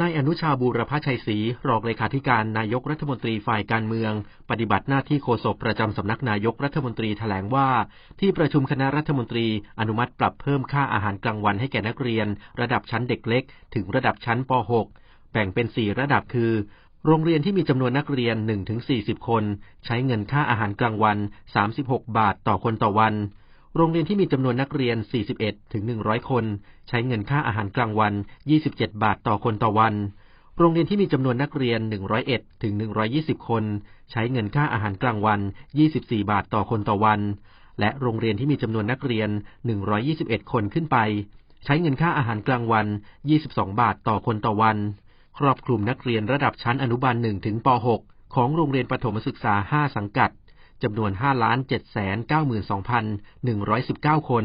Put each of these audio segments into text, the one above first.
นายอนุชาบูรพชัยศรีรองเลขาธิการนายกรัฐมนตรีฝ่ายการเมือง ปฏิบัติหน้าที่โฆษกประจำสำนักนายกรัฐมนตรีแถลงว่า ที่ประชุมคณะรัฐมนตรีอนุมัติปรับเพิ่มค่าอาหารกลางวันให้แก่นักเรียน ระดับชั้นเด็กเล็ก ถึงระดับชั้นป .6 แบ่งเป็น 4 ระดับคือ โรงเรียนที่มีจำนวนนักเรียน 1-40 คน ใช้เงินค่าอาหารกลางวัน 36 บาทต่อคนต่อวัน โรงเรียนที่มีจำนวนนักเรียน 41 ถึง 100 คน ใช้เงินค่าอาหารกลางวัน 27 บาทต่อคนต่อวัน โรงเรียนที่มีจำนวนนักเรียน 101 ถึง 120 คน ใช้เงินค่าอาหารกลางวัน 24 บาทต่อคนต่อวัน และโรงเรียนที่มีจำนวนนักเรียน 121 คนขึ้นไป ใช้เงินค่าอาหารกลางวัน 22 บาทต่อคนต่อวัน ครอบคลุมนักเรียนระดับชั้นอนุบาล 1 ถึงป .6 ของโรงเรียนประถมศึกษา 5 สังกัด จำนวน 5,792,119 คน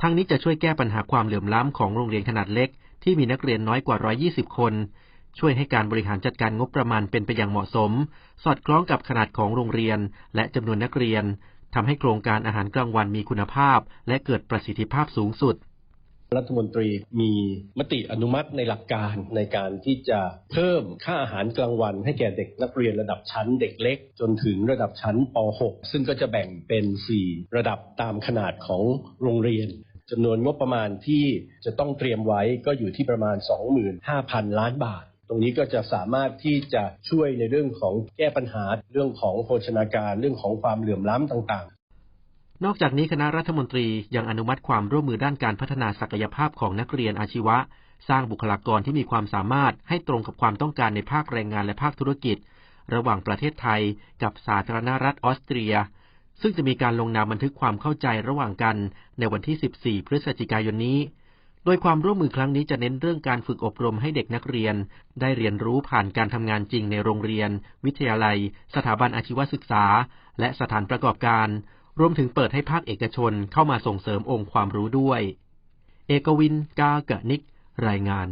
ทั้งนี้จะช่วยแก้ปัญหาความเหลื่อมล้ำของโรงเรียนขนาดเล็ก ที่มีนักเรียนน้อยกว่า 120 คน ช่วยให้การบริหารจัดการงบประมาณเป็นไปอย่างเหมาะสม สอดคล้องกับขนาดของโรงเรียนและจำนวนนักเรียนทำให้โครงการอาหารกลางวันมีคุณภาพ และเกิดประสิทธิภาพสูงสุด รัฐมนตรีมีมติอนุมัติในหลักการในการที่จะเพิ่มค่าอาหารกลางวัน ให้แก่เด็กนักเรียนระดับชั้นเด็กเล็ก จนถึงระดับชั้นป .6 ซึ่งก็จะแบ่งเป็น 4 ระดับตามขนาดของโรงเรียนจำนวนงบประมาณที่จะต้องเตรียมไว้ก็อยู่ที่ประมาณ 25,000 ล้านบาทตรงนี้ก็จะสามารถที่จะช่วยในเรื่องของแก้ปัญหาเรื่องของโภชนาการเรื่องของความเหลื่อมล้ำต่าง นอกจากนี้คณะรัฐมนตรียังอนุมัติความร่วมมือด้านการพัฒนาศักยภาพของนักเรียนอาชีวะ สร้างบุคลากรที่มีความสามารถให้ตรงกับความต้องการในภาคแรงงานและภาคธุรกิจ ระหว่างประเทศไทย กับสาธารณรัฐออสเตรีย ซึ่งจะมีการลงนามบันทึกความเข้าใจระหว่างกันในวันที่ 14 พฤศจิกายนนี้ โดยความร่วมมือครั้งนี้จะเน้นเรื่องการฝึกอบรมให้เด็กนักเรียน ได้เรียนรู้ผ่านการทำงานจริงในโรงเรียน วิทยาลัย สถาบันอาชีวศึกษา และสถานประกอบการ รวมถึงเปิดให้ภาคเอกชนเข้ามาส่งเสริมองค์ความรู้ด้วย เอกวินกาเกนิก รายงาน